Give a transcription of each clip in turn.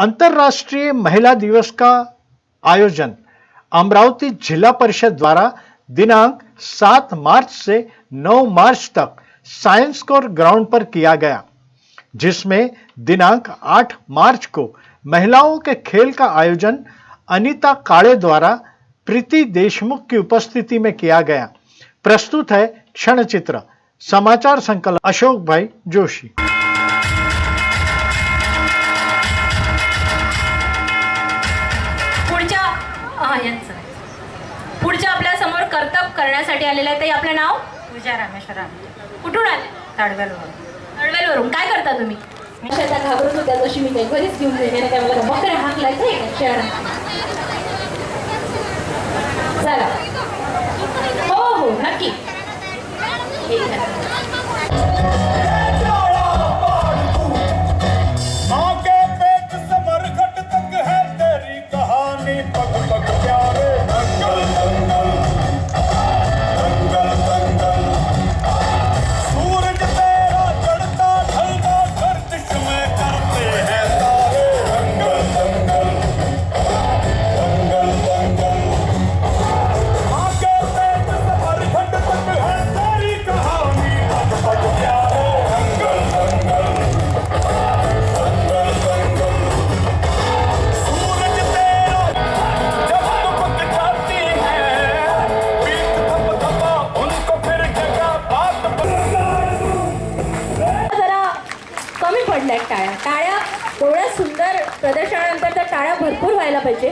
अंतर्राष्ट्रीय महिला दिवस का आयोजन अमरावती जिला परिषद द्वारा दिनांक 7 मार्च से 9 मार्च तक साइंस कोर ग्राउंड पर किया गया, जिसमें दिनांक 8 मार्च को महिलाओं के खेल का आयोजन अनीता काळे द्वारा प्रीति देशमुख की उपस्थिति में किया गया। प्रस्तुत है क्षण चित्र समाचार संकलन अशोक भाई जोशी। पुढच्या आपल्यासमोर कर्तव्य करण्यासाठी आलेलं आहे. ते आपलं नाव? पूजा रामेश्वराम कुठून आले? ताडवेलवर नळवेलवरून काय करता तुम्ही? मी शेतात घाबरत होत्या जशी मी काही घरीच घेऊन गेले काय मला बकऱ्या हाकलायचं आहे का शहरात चला. हो हो नक्की. ठीक आहे. आगे पेट से मरघट तक है तेरी कहानी। टाळ्या. टाळ्या एवढ्या सुंदर प्रदर्शनानंतर तर टाळ्या भरपूर व्हायला पाहिजे.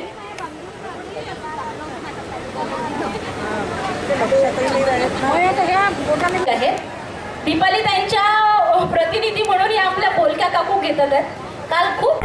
आहे दीपाली त्यांच्या प्रतिनिधी म्हणून या आपल्या बोलक्या काकू घेतात. काल खूप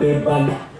ती